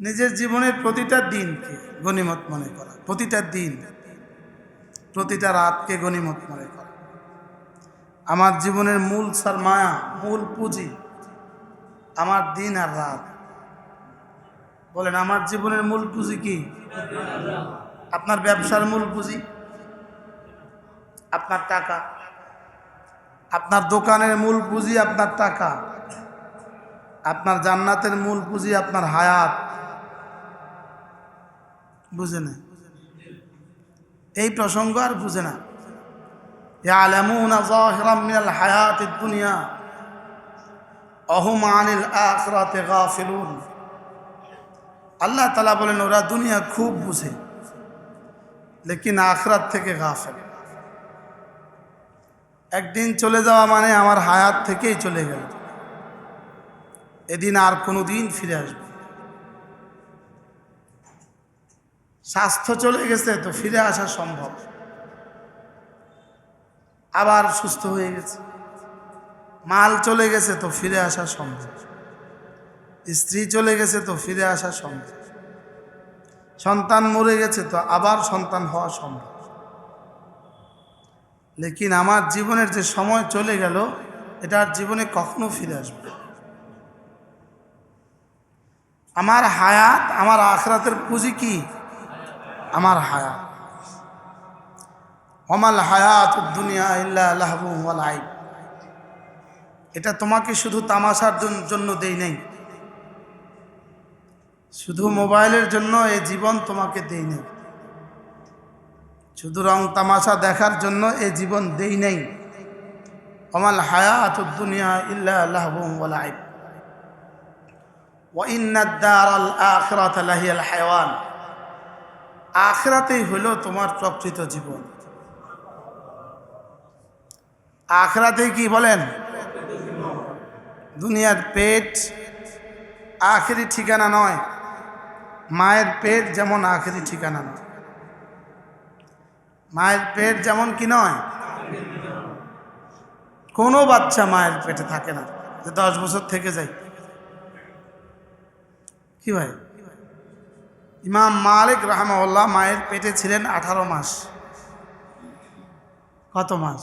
নিজের জীবনের প্রতিটা দিনকে গণিমত মনে করা। প্রতিটা দিন, প্রতিটা রাতকে গণিমত মনে করা। আমার জীবনের মূল সারমায়া মূল পুঁজি আমার দিন আর রাত। বলেন, আমার জীবনের মূল পুঁজি কি? আপনার ব্যবসার মূল পুঁজি? আপনার টাকা? আপনার দোকানের মূল পুঁজি আপনার টাকা? আপনার জান্নাতের মূল পুঁজি আপনার হায়াত? বুঝে না এই প্রসঙ্গ আর বুঝে না। দুনিয়া অহমানিল আখরাতে গাফিলুন। আল্লাহ তালা বলেন, ওরা দুনিয়া খুব বুঝে, লেকিন আখরাত থেকে গাফেল। একদিন চলে যাওয়া মানে আমার হায়াত থেকেই চলে গেল। এদিন আর কোনো দিন ফিরে আসবে স্বাস্থ্য চলে গেছে তো ফিরে আসা সম্ভব। আবার সুস্থ হয়ে গেছে। মাল চলে গেছে তো ফিরে আসা সম্ভব। স্ত্রী চলে গেছে তো ফিরে আসা সম্ভব। সন্তান মরে গেছে তো আবার সন্তান হওয়া সম্ভব। লেকিন আমার জীবনের যে সময় চলে গেল এটা আর জীবনে কখনো ফিরে আসবে আমার হায়াত, আমার আখরাতের পুঁজি কি? আমার হায়াত অমাল হায়াত দুনিয়া ইল্লা লাহবু ওয়াল আইব এটা তোমাকে শুধু তামাশার জন- জন্য দেই নেই শুধু মোবাইলের জন্য এই জীবন তোমাকে দেই নেই শুধু রং তামাশা দেখার জন্য এই জীবন দেই নেই অমাল হায়াত দুনিয়া ইল্লা লাহবু ওয়াল আইব وإن الدار الآخرة لهي الحيوان আখরাতেই হলো তোমার প্রকৃত জীবন। আখরাতেই কি বলেন? দুনিয়ার পেট আখেরি ঠিকানা নয়। মায়ের পেট যেমন আখেরি ঠিকানা নয়। মায়ের পেট যেমন কি নয়? কোনো বাচ্চা মায়ের পেটে থাকে না। যে দশ বছর থেকে যায়। কি ভাই? ইমাম মালিক রাহমাউল্লাহ মায়ের পেটে ছিলেন আঠারো মাস। কত মাস?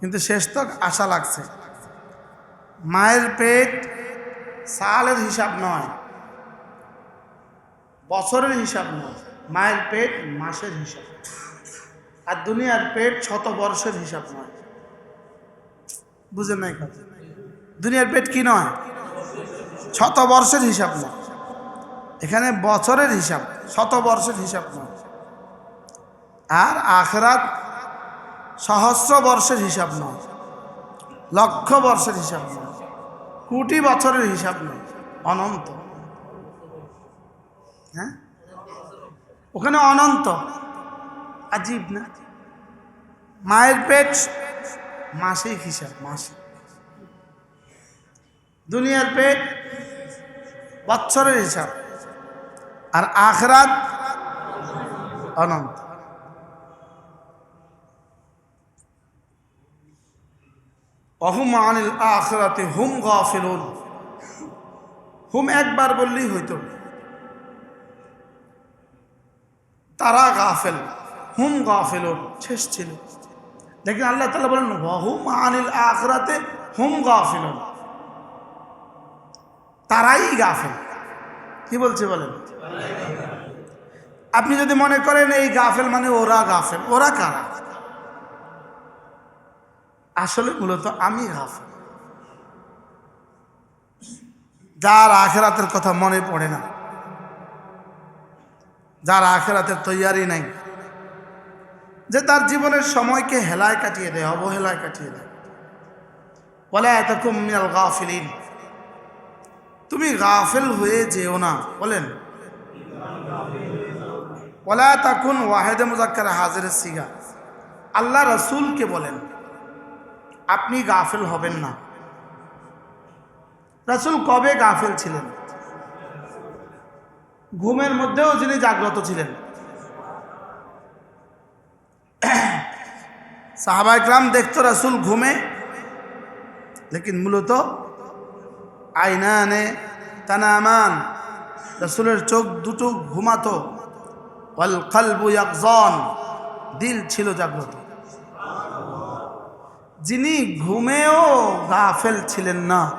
কিন্তু শেষ তক আশা লাগছে। মায়ের পেট সালের হিসাব নয়, বছরের হিসাব নয়, মায়ের পেট মাসের হিসাব। আর দুনিয়ার পেট শত বর্ষের হিসাব নয়। বুঝে নাই কথা? দুনিয়ার পেট কি নয়? শত বর্ষের হিসাব নয়। এখানে বছরের হিসাব শত বর্ষের হিসাব নয় আর আখরাত সহস্র বর্ষের হিসাব নয় লক্ষ বর্ষের হিসাব নয় কোটি বছরের হিসাব নয় অনন্ত। হ্যাঁ? ওখানে অনন্ত। আজীব না? মায়ের পেট মাসিক হিসাব, মাসিক। দুনিয়ার পেট বৎসরের হিসাব। আর আখরাত অনন্ত। অহুম আনিল আখরাতে হুম গাফিলুন। হুম একবার বললেই হইতো। তারা গাফেল, হুম গাফেলুন, শেষ ছিল। দেখেন আল্লাহ তালা বলেন হুম আনিল আখরাতে হুম গাফিলুন। তারাই গাফেল। কি বলছে বলেন? আপনি যদি মনে করেন এই গাফেল মানে ওরা গাফেল, ওরা কারা? আসলে মূলত আমি গাফেল। যার আখেরাতের কথা মনে পড়ে না, যার আখেরাতের তৈয়ারি নাই, যে তার জীবনের সময়কে হেলায় কাটিয়ে দেয়, অবহেলায় কাটিয়ে দেয়। বলে এত মিনাল গাফিলিন। তুমি গাফেল হয়ে যেও না। বলেন। ওলা তাকুন ওয়াহেদে মুজাক্কার হাজির সিগা। আল্লাহ রসুলকে বলেন, আপনি গাফেল হবেন না। রসুল কবে গাফেল ছিলেন? ঘুমের মধ্যেও যিনি জাগ্রত ছিলেন। সাহাবাইকরাম দেখতো রসুল ঘুমে, লেকিন মূলত আইনানে তানামান। রসুলের চোখ দুটো ঘুমাতো। ওয়াল কালবু ইয়াকজন। দিল ছিল জাগ্রত। যিনি ঘুমেও গাফেল ছিলেন না।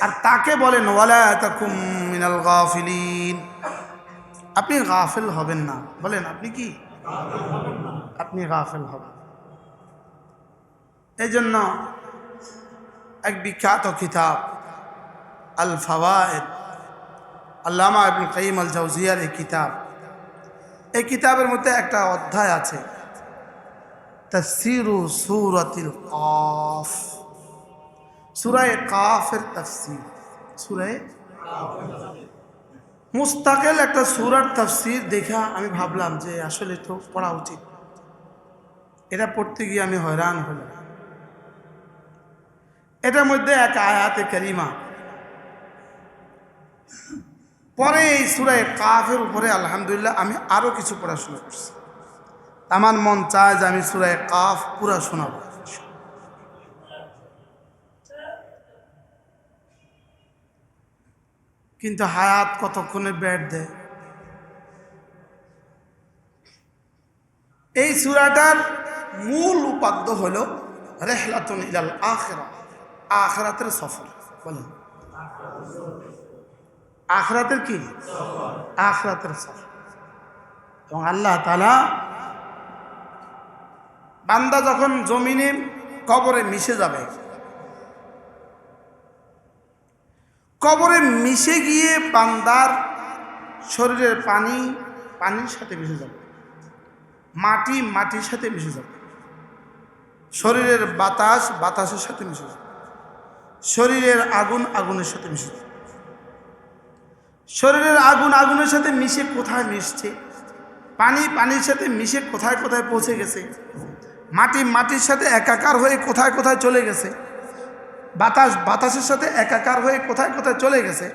আর তাকে বলেন আপনি গাফেল হবেন না। বলেন, আপনি কি? আপনি গাফেল হবেন। এই জন্য এক বিখ্যাত কিতাব আল ফাওয়ায়েদ আল্লামা ইবনুল কাইম আল জাউজিয়ার এই কিতাব। এই কিতাবের মধ্যে একটা অধ্যায় আছে, তফসিরু সুরাতিল কাফ। সুরায় কাফের তফসির, সুরায় মুস্তাকেল একটা সুরার তফসির দেখা আমি ভাবলাম যে আসলে তো পড়া উচিত। এটা পড়তে গিয়ে আমি হয়রান হলাম। এটার মধ্যে এক আয়াতে করিমা। পরে এই সুরায় কাফের উপরে আলহামদুলিল্লাহ আমি আরও কিছু পড়াশোনা করছি। আমার মন চায় যে আমি সুরায় কাফ পুরা শোনাব। কিন্তু হায়াত কতক্ষণে ব্যাট দেয়? এই সুরাটার মূল উপাদ্য হল রেহলাতুন ইলাল আখরা আখরাতের সফর, বলেন। আখরাতের কি? আখরাতের সফর। এবং আল্লাহ তালা বান্দা যখন জমিনে কবরে মিশে যাবে, কবরে মিশে গিয়ে বান্দার শরীরের পানি, পানির সাথে মিশে যাবে। মাটি মাটির সাথে মিশে যাবে। শরীরের বাতাস বাতাসের সাথে মিশে যাবে। শরীরের আগুন আগুনের সাথে মিশে শরীরের আগুন আগুনের সাথে মিশে কোথায় মিশছে? পানি পানির সাথে মিশে কোথায় কোথায় পৌঁছে গেছে? মাটি মাটির সাথে একাকার হয়ে কোথায় কোথায় চলে গেছে? বাতাস বাতাসের সাথে একাকার হয়ে কোথায় কোথায় চলে গেছে?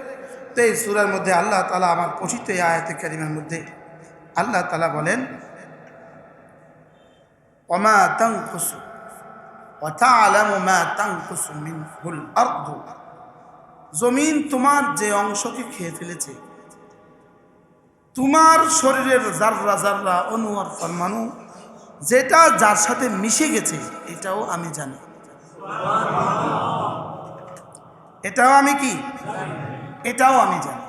তো এই সুরার মধ্যে আল্লাহ তালা আমার পঠিত এই আয়াতে কারিমের মধ্যে আল্লাহ তালা বলেন অমা তাংকুসু وتعلم ما تنقص منه الأرض জমিন তোমার যে অংশকে খেয়ে ফেলেছে তোমার শরীরের জাররা জাররা অনু আর ফরমানু যেটা যার সাথে মিশে গেছে এটাও আমি জানি এটাও আমি কি এটাও আমি জানি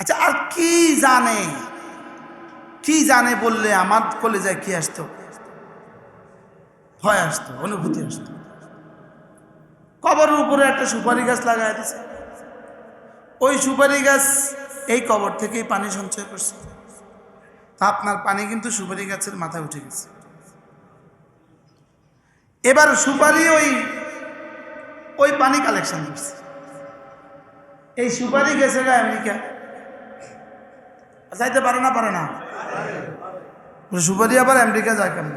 আচ্ছা আর কি জানে কি জানে বললে আমার কলেজায় কি আসতো ভয় আসতো, অনুভূতি আসতো। কবরের উপরে একটা সুপারি গাছ লাগাই দিছে। ওই সুপারি গাছ এই কবর থেকেই পানি সঞ্চয় করছে। তা আপনার পানি কিন্তু সুপারি গাছের মাথায় উঠে গেছে। এবার সুপারি ওই ওই পানি কালেকশন করছে। এই সুপারি গেছে গা আমেরিকা যাইতে পারে না পারে না। সুপারি আবার আমেরিকা যায় কেমন?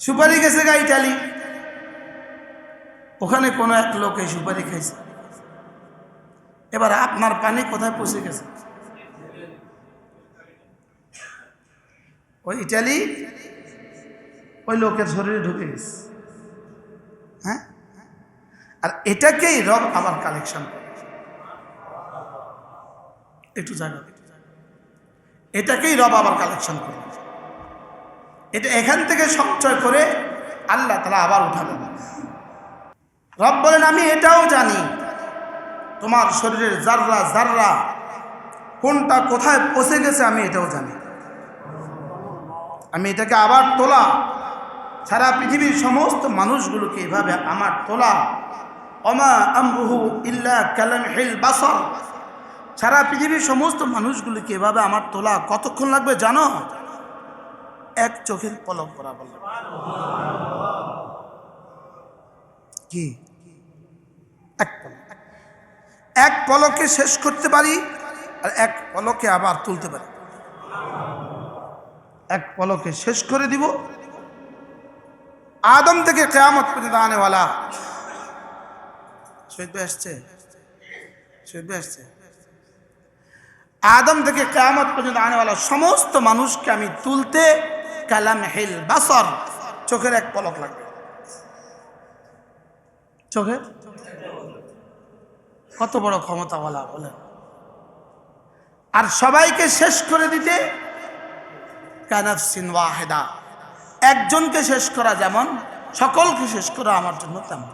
সুপারি গেছে গা ইটালি। ওখানে কোনো এক লোক এই সুপারি খাইছে। এবার আপনার পানি কোথায় পৌঁছে গেছে? ওই ইটালি, ওই লোকের শরীরে ঢুকে গেছে। হ্যাঁ? আর এটাকেই রব আবার কালেকশন একটু জায়গা এটাকেই রব আবার কালেকশন করে। এটা এখান থেকে সঞ্চয় করে আল্লাহ তালা আবার উঠাবেন। রব বলেন, আমি এটাও জানি, তোমার শরীরের জাররা জাররা কোনটা কোথায় পচে গেছে আমি এটাও জানি। আমি এটাকে আবার তোলা। সারা পৃথিবীর সমস্ত মানুষগুলোকে এভাবে আমার তোলা। অমা আমরুহু ইল্লা কালাম হিল বাসর। সারা পৃথিবীর সমস্ত মানুষগুলোকে এভাবে আমার তোলা। কতক্ষণ লাগবে জানো? এক চোখের পলক বরাবর কি? এক এক পলকে শেষ করতে পারি আর এক পলকে আবার তুলতে পারি। এক পলকে শেষ করে দিব। আদম থেকে কেয়ামত পর্যন্ত আনেওয়ালা শহীদ ভাই আসছে? শহীদ ভাই আসছে? আদম থেকে কেয়ামত পর্যন্ত আনেওয়ালা সমস্ত মানুষকে আমি তুলতে কালাম হিল, বাসর। চোখের এক পলক লাগবে। চোখের? কত বড় ক্ষমতাওয়ালা, বলেন। আর সবাইকে শেষ করে দিতে কানাফসিন ওয়াহেদা। একজনকে শেষ করা যেমন, সকলকে শেষ করা আমার জন্য তেমন।